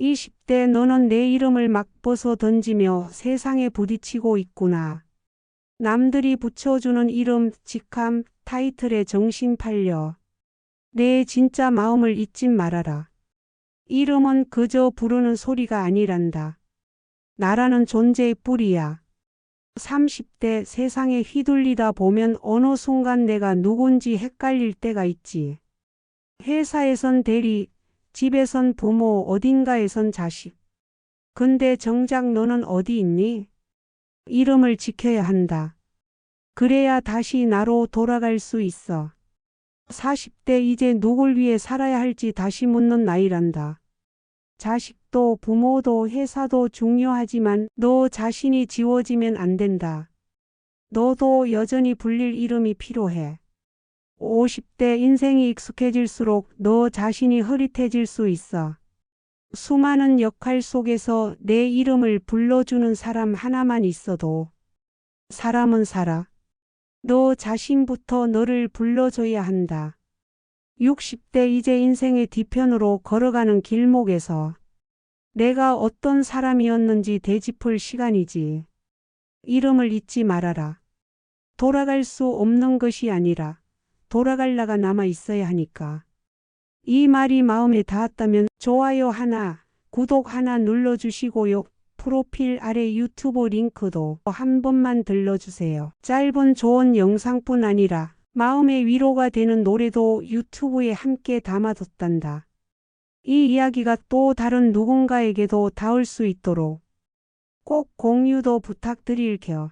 20대 너는 내 이름을 막 벗어 던지며 세상에 부딪히고 있구나. 남들이 붙여주는 이름, 직함, 타이틀에 정신 팔려. 내 진짜 마음을 잊지 말아라. 이름은 그저 부르는 소리가 아니란다. 나라는 존재의 뿌리야. 30대 세상에 휘둘리다 보면 어느 순간 내가 누군지 헷갈릴 때가 있지. 회사에선 대리, 집에선 부모, 어딘가에선 자식. 근데 정작 너는 어디 있니? 이름을 지켜야 한다. 그래야 다시 나로 돌아갈 수 있어. 40대 이제 누굴 위해 살아야 할지 다시 묻는 나이란다. 자식도 부모도 회사도 중요하지만 너 자신이 지워지면 안 된다. 너도 여전히 불릴 이름이 필요해. 50대 인생이 익숙해질수록 너 자신이 흐릿해질 수 있어. 수많은 역할 속에서 내 이름을 불러주는 사람 하나만 있어도 사람은 살아. 너 자신부터 너를 불러줘야 한다. 60대 이제 인생의 뒤편으로 걸어가는 길목에서 내가 어떤 사람이었는지 되짚을 시간이지. 이름을 잊지 말아라. 돌아갈 수 없는 것이 아니라 돌아갈 나가 남아 있어야 하니까. 이 말이 마음에 닿았다면 좋아요 하나, 구독 하나 눌러주시고요. 프로필 아래 유튜브 링크도 한 번만 들러주세요. 짧은 좋은 영상뿐 아니라 마음의 위로가 되는 노래도 유튜브에 함께 담아뒀단다. 이 이야기가 또 다른 누군가에게도 닿을 수 있도록 꼭 공유도 부탁드릴게요.